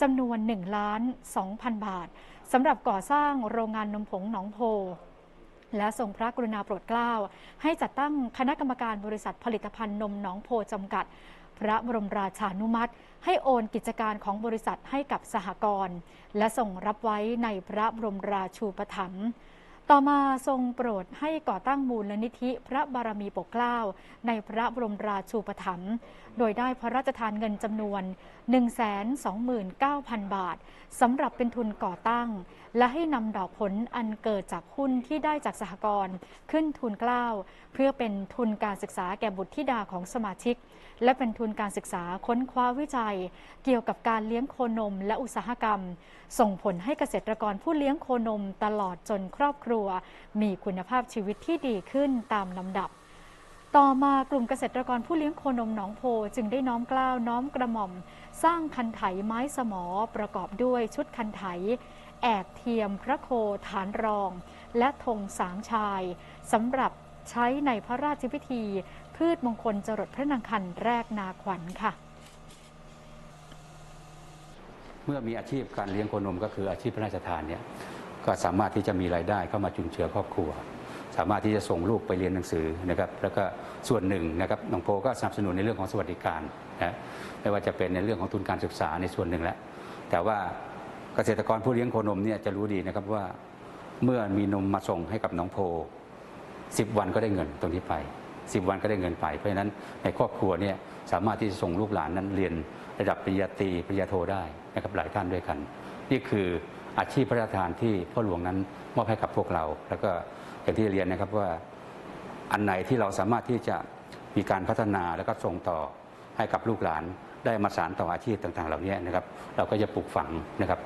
จำนวน1ล้าน2,000 บาทสำหรับก่อสร้างโรงงานนมผงหนองโพ และทรงพระกรุณาโปรดเกล้า ให้จัดตั้งคณะกรรมการบริษัทผลิตภัณฑ์นมหนองโพจำกัด พระบรมราชานุมัติ ให้โอนกิจการของบริษัทให้กับสหกรณ์และส่งรับไว้ในพระบรมราชูปถัมภ์ ต่อมาทรงโปรดให้ก่อตั้งมูลนิธิพระบารมีปกเกล้า ในพระบรมราชูปถัมภ์โดยได้พระราชทานเงินจำนวน 129,000 บาทสำหรับเป็นทุนก่อตั้ง และให้นำดอกผลอันเกิดจากหุ้นที่ได้จากสหกรณ์ขึ้นทุนเกล้า เพื่อเป็นทุนการศึกษาแก่บุตรธิดาของสมาชิก และเป็นทุนการศึกษาค้นคว้าวิจัย เกี่ยวกับการเลี้ยงโคนมและอุตสาหกรรม ส่งผลให้เกษตรกรผู้เลี้ยงโคนมตลอดจนครอบครัวมีคุณภาพชีวิตที่ดีขึ้นตามลำดับ ต่อมากลุ่มเกษตรกรผู้เลี้ยงโคนมหนองโพจึงได้น้อมกล้าวน้อมกระหม่อม สร้างคันไถไม้สมอประกอบด้วยชุดคันไถ แอกเทียมพระโคฐานรอง และธงสามชายสำหรับใช้ในพระราชพิธี พืชมงคลจรดพระนางคันแรกนาขวัญค่ะ เมื่อมีอาชีพการเลี้ยงโคนมก็คืออาชีพพระราชทานเนี่ย ก็สามารถที่จะมีรายได้เข้ามาจุนเจือครอบครัว สามารถที่จะส่งลูกไปเรียนหนังสือนะครับแล้วก็ส่วนหนึ่งนะครับน้องโพก็สนับสนุนในเรื่องของสวัสดิการนะไม่ว่าจะเป็นในเรื่องของทุนการศึกษาในส่วนหนึ่งแล้วแต่ว่าเกษตรกรผู้เลี้ยงโคนมเนี่ยจะรู้ดีนะครับว่าเมื่อมีนมมาส่งให้กับน้องโพ10วันก็ได้เงินตรงนี้ไป10วันก็ได้เงินไป เพราะฉะนั้นในครอบครัวเนี่ยสามารถที่จะส่งลูกหลานนั้นเรียนระดับปริญญาตรีปริญญาโทได้นะครับหลายท่านด้วยกัน นี่คือ อาชีพพระราชทานที่พ่อหลวงนั้นมอบให้กับพวกเรา แล้วก็อย่างที่เรียนนะครับว่าอันไหนที่เราสามารถที่จะมีการพัฒนาแล้วก็ส่งต่อให้กับลูกหลานได้มาสานต่ออาชีพต่างๆ เหล่านี้นะครับ เราก็จะปลูกฝังนะครับ